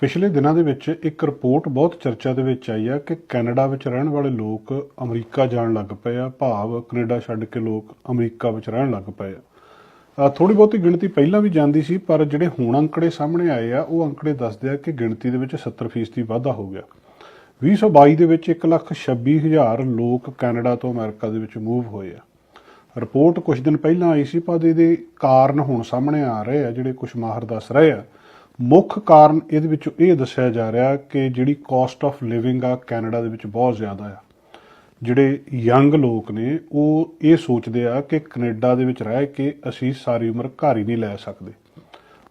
ਪਿਛਲੇ ਦਿਨਾਂ ਦੇ ਵਿੱਚ ਇੱਕ ਰਿਪੋਰਟ ਬਹੁਤ ਚਰਚਾ ਦੇ ਵਿੱਚ ਆਈ ਆ ਕਿ ਕੈਨੇਡਾ ਵਿੱਚ ਰਹਿਣ ਵਾਲੇ ਲੋਕ ਅਮਰੀਕਾ ਜਾਣ ਲੱਗ ਪਏ ਆ ਭਾਵ ਕੈਨੇਡਾ ਛੱਡ ਕੇ ਲੋਕ ਅਮਰੀਕਾ ਵਿੱਚ ਰਹਿਣ ਲੱਗ ਪਏ ਆ। ਥੋੜੀ ਬਹੁਤੀ ਗਿਣਤੀ ਪਹਿਲਾਂ ਵੀ ਜਾਂਦੀ ਸੀ ਪਰ ਜਿਹੜੇ ਹੁਣ ਅੰਕੜੇ ਸਾਹਮਣੇ ਆਏ ਆ ਉਹ ਅੰਕੜੇ ਦੱਸਦੇ ਆ ਕਿ ਗਿਣਤੀ ਦੇ ਵਿੱਚ 70% ਵਾਧਾ ਹੋ ਗਿਆ। 2022 ਦੇ ਵਿੱਚ 1,26,000 ਲੋਕ ਕੈਨੇਡਾ ਤੋਂ ਅਮਰੀਕਾ ਦੇ ਵਿੱਚ ਮੂਵ ਹੋਏ ਆ। ਰਿਪੋਰਟ ਕੁਝ ਦਿਨ ਪਹਿਲਾਂ ਆਈ ਸੀ ਪਰ ਇਹਦੇ ਕਾਰਨ ਹੁਣ ਸਾਹਮਣੇ ਆ ਰਹੇ ਆ ਜਿਹੜੇ ਕੁਝ ਮਾਹਰ ਦੱਸ ਰਹੇ ਆ। ਮੁੱਖ ਕਾਰਨ ਇਹਦੇ ਵਿੱਚ ਇਹ ਦੱਸਿਆ ਜਾ ਰਿਹਾ ਕਿ ਜਿਹੜੀ ਕਾਸਟ ਆਫ ਲਿਵਿੰਗ ਆ ਕੈਨੇਡਾ ਦੇ ਵਿੱਚ ਬਹੁਤ ਜ਼ਿਆਦਾ ਆ। ਜਿਹੜੇ ਯੰਗ ਲੋਕ ਨੇ, ਉਹ ਇਹ ਸੋਚਦੇ ਆ ਕਿ ਕੈਨੇਡਾ ਦੇ ਵਿੱਚ ਰਹਿ ਕੇ ਅਸੀਂ ਸਾਰੀ ਉਮਰ ਘਰ ਹੀ ਨਹੀਂ ਲੈ ਸਕਦੇ।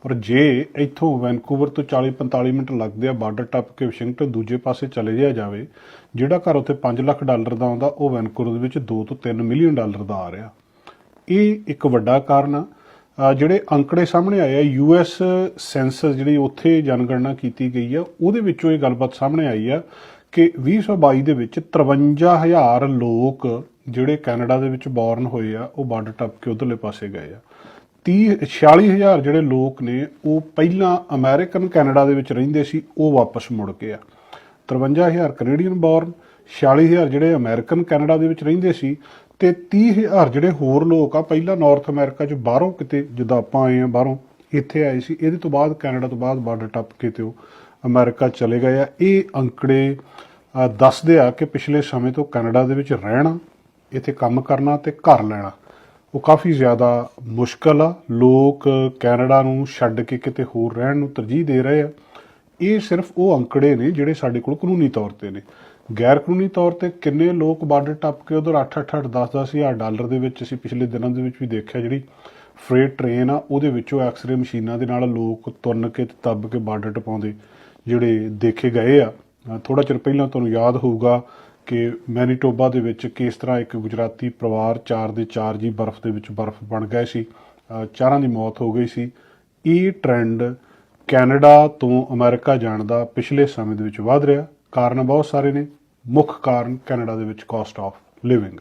ਪਰ ਜੇ ਇੱਥੋਂ ਵੈਨਕੂਵਰ ਤੋਂ 40-45 ਮਿੰਟ ਲੱਗਦੇ ਆ ਬਾਰਡਰ ਟੱਪ ਕੇ ਵਾਸ਼ਿੰਗਟਨ ਦੂਜੇ ਪਾਸੇ ਚਲੇ ਜਾਇਆ ਜਾਵੇ, ਜਿਹੜਾ ਘਰ ਉੱਥੇ 5 ਲੱਖ ਡਾਲਰ ਦਾ ਆਉਂਦਾ, ਉਹ ਵੈਨਕੂਵਰ ਦੇ ਵਿੱਚ 2 ਤੋਂ 3 ਮਿਲੀਅਨ ਡਾਲਰ ਦਾ ਆ ਰਿਹਾ। ਇਹ ਇੱਕ ਵੱਡਾ ਕਾਰਨ ਆ। ਜਿਹੜੇ ਅੰਕੜੇ ਸਾਹਮਣੇ ਆਏ ਆ ਯੂਐਸ ਸੈਂਸਸ ਜਿਹੜੀ ਉੱਥੇ ਜਨਗਣਨਾ ਕੀਤੀ ਗਈ ਆ, ਉਹਦੇ ਵਿੱਚੋਂ ਇਹ ਗੱਲਬਾਤ ਸਾਹਮਣੇ ਆਈ ਆ ਕਿ 2022 ਦੇ ਵਿੱਚ 53000 ਲੋਕ ਜਿਹੜੇ ਕੈਨੇਡਾ ਦੇ ਵਿੱਚ ਬੌਰਨ ਹੋਏ ਆ, ਉਹ ਬਾਰਡਰ ਟੱਪ ਕੇ ਉਧਰਲੇ ਪਾਸੇ ਗਏ ਆ। 30 46000 ਜਿਹੜੇ ਲੋਕ ਨੇ, ਉਹ ਪਹਿਲਾਂ ਅਮਰੀਕਨ ਕੈਨੇਡਾ ਦੇ ਵਿੱਚ ਰਹਿੰਦੇ ਸੀ, ਉਹ ਵਾਪਸ ਮੁੜ ਕੇ ਆ। 53000 ਕੈਨੇਡੀਅਨ ਬੌਰਨ 46000 ਜਿਹੜੇ ਅਮਰੀਕਨ ਕੈਨੇਡਾ ਦੇ ਵਿੱਚ ਰਹਿੰਦੇ ਸੀ ਤੇ 30000 ਜਿਹੜੇ ਹੋਰ ਲੋਕ ਆ, ਪਹਿਲਾਂ ਨਾਰਥ ਅਮਰੀਕਾ ਚ ਬਾਹਰੋਂ ਕਿਤੇ ਜਿੱਦਾਂ ਆਪਾਂ ਆਏ ਆ, ਬਾਹਰੋਂ ਇੱਥੇ ਆਏ ਸੀ, ਇਹਦੇ ਤੋਂ ਬਾਅਦ ਕੈਨੇਡਾ ਤੋਂ ਬਾਅਦ ਬਾਰਡਰ ਟੱਪ ਕੇ ਤੇ ਉਹ ਅਮਰੀਕਾ ਚਲੇ ਗਏ ਆ। ਇਹ ਅੰਕੜੇ ਦੱਸਦੇ ਆ ਕਿ ਪਿਛਲੇ ਸਮੇਂ ਤੋਂ ਕੈਨੇਡਾ ਦੇ ਵਿੱਚ ਰਹਿਣਾ, ਇੱਥੇ ਕੰਮ ਕਰਨਾ ਤੇ ਘਰ ਲੈਣਾ, ਉਹ ਕਾਫੀ ਜ਼ਿਆਦਾ ਮੁਸ਼ਕਲ ਆ। ਲੋਕ ਕੈਨੇਡਾ ਨੂੰ ਛੱਡ ਕੇ ਕਿਤੇ ਹੋਰ ਰਹਿਣ ਨੂੰ ਤਰਜੀਹ ਦੇ ਰਹੇ ਆ। ਇਹ ਸਿਰਫ ਉਹ ਅੰਕੜੇ ਨੇ ਜਿਹੜੇ ਸਾਡੇ ਕੋਲ ਕਾਨੂੰਨੀ ਤੌਰ ਤੇ ਨੇ। ਗੈਰ ਕਾਨੂੰਨੀ ਤੌਰ ਤੇ ਕਿੰਨੇ ਲੋਕ ਬਾਰਡਰ ਟੱਪ ਕੇ ਉਧਰ 8 8 10 10 ਹਜ਼ਾਰ ਡਾਲਰ ਦੇ ਵਿੱਚ ਅਸੀਂ ਪਿਛਲੇ ਦਿਨਾਂ ਦੇ ਵਿੱਚ ਵੀ ਦੇਖਿਆ ਜਿਹੜੀ ਫਰੇਟ ਟ੍ਰੇਨ ਆ, ਉਹਦੇ ਵਿੱਚੋਂ ਐਕਸਰੇ ਮਸ਼ੀਨਾਂ ਦੇ ਨਾਲ ਲੋਕ ਤੁਰਨ ਕੇ ਤੱਬ ਕੇ ਬਾਰਡਰ ਟਪਾਉਂਦੇ ਜਿਹੜੇ ਦੇਖੇ ਗਏ ਆ। ਥੋੜਾ ਚਿਰ ਪਹਿਲਾਂ ਤੁਹਾਨੂੰ ਯਾਦ ਹੋਊਗਾ ਕਿ ਮੈਨੀਟੋਬਾ ਦੇ ਵਿੱਚ ਕਿਸ ਤਰ੍ਹਾਂ ਇੱਕ ਗੁਜਰਾਤੀ ਪਰਿਵਾਰ ਚਾਰ ਦੇ ਚਾਰ ਜੀ ਬਰਫ਼ ਦੇ ਵਿੱਚ ਬਰਫ਼ ਬਣ ਗਏ ਸੀ। ਚਾਰਾਂ ਦੀ ਮੌਤ ਹੋ ਗਈ ਸੀ। ਇਹ ਟ੍ਰੈਂਡ ਕੈਨੇਡਾ ਤੋਂ ਅਮਰੀਕਾ ਜਾਣ ਦਾ ਪਿਛਲੇ ਸਮੇਂ ਦੇ ਵਿੱਚ ਵਧ ਰਿਹਾ। ਕਾਰਨ ਬਹੁਤ ਸਾਰੇ ਨੇ। ਮੁੱਖ ਕਾਰਨ ਕੈਨੇਡਾ ਦੇ ਵਿੱਚ ਕਾਸਟ ਆਫ ਲਿਵਿੰਗ